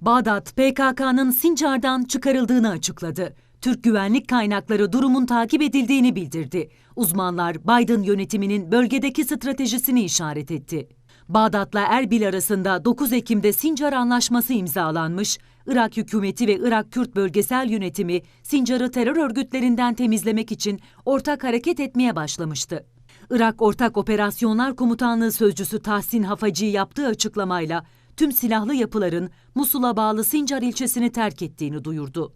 Bağdat, PKK'nın Sincar'dan çıkarıldığını açıkladı. Türk güvenlik kaynakları durumun takip edildiğini bildirdi. Uzmanlar Biden yönetiminin bölgedeki stratejisini işaret etti. Bağdat'la Erbil arasında 9 Ekim'de Sincar Anlaşması imzalanmış, Irak hükümeti ve Irak Kürt Bölgesel Yönetimi Sincar'ı terör örgütlerinden temizlemek için ortak hareket etmeye başlamıştı. Irak Ortak Operasyonlar Komutanlığı Sözcüsü Tahsin Hafacı yaptığı açıklamayla tüm silahlı yapıların Musul'a bağlı Sincar ilçesini terk ettiğini duyurdu.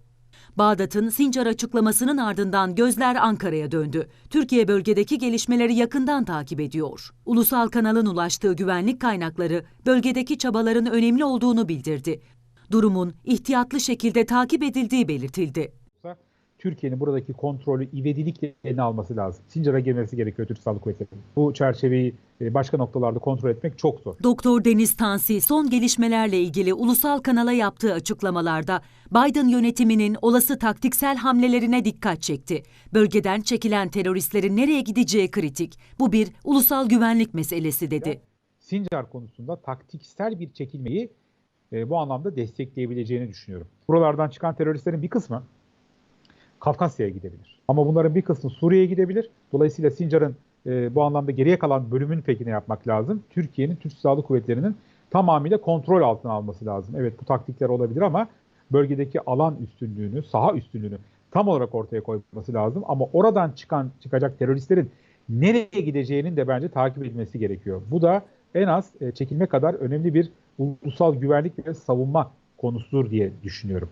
Bağdat'ın Sincar açıklamasının ardından gözler Ankara'ya döndü. Türkiye bölgedeki gelişmeleri yakından takip ediyor. Ulusal kanalın ulaştığı güvenlik kaynakları bölgedeki çabaların önemli olduğunu bildirdi. Durumun ihtiyatlı şekilde takip edildiği belirtildi. Türkiye'nin buradaki kontrolü ivedilikle eline alması lazım. Sincar'a girmesi gerekiyor Türk Silahlı Kuvvetleri'nin. Bu çerçeveyi e, başka noktalarda kontrol etmek çok zor. Doktor Deniz Tansi son gelişmelerle ilgili ulusal kanala yaptığı açıklamalarda Biden yönetiminin olası taktiksel hamlelerine dikkat çekti. Bölgeden çekilen teröristlerin nereye gideceği kritik. Bu bir ulusal güvenlik meselesi dedi. Sincar konusunda taktiksel bir çekilmeyi e, bu anlamda destekleyebileceğini düşünüyorum. Buralardan çıkan teröristlerin bir kısmı Kafkasya'ya gidebilir. Ama bunların bir kısmı Suriye'ye gidebilir. Dolayısıyla Sincar'ın e, bu anlamda geriye kalan bölümün peki ne yapmak lazım? Türkiye'nin Türk Silahlı Kuvvetleri'nin tamamıyla kontrol altına alması lazım. Evet bu taktikler olabilir ama bölgedeki alan üstünlüğünü, saha üstünlüğünü tam olarak ortaya koyması lazım. Ama oradan çıkan çıkacak teröristlerin nereye gideceğinin de bence takip edilmesi gerekiyor. Bu da en az e, çekilme kadar önemli bir ulusal güvenlik ve savunma konusudur diye düşünüyorum.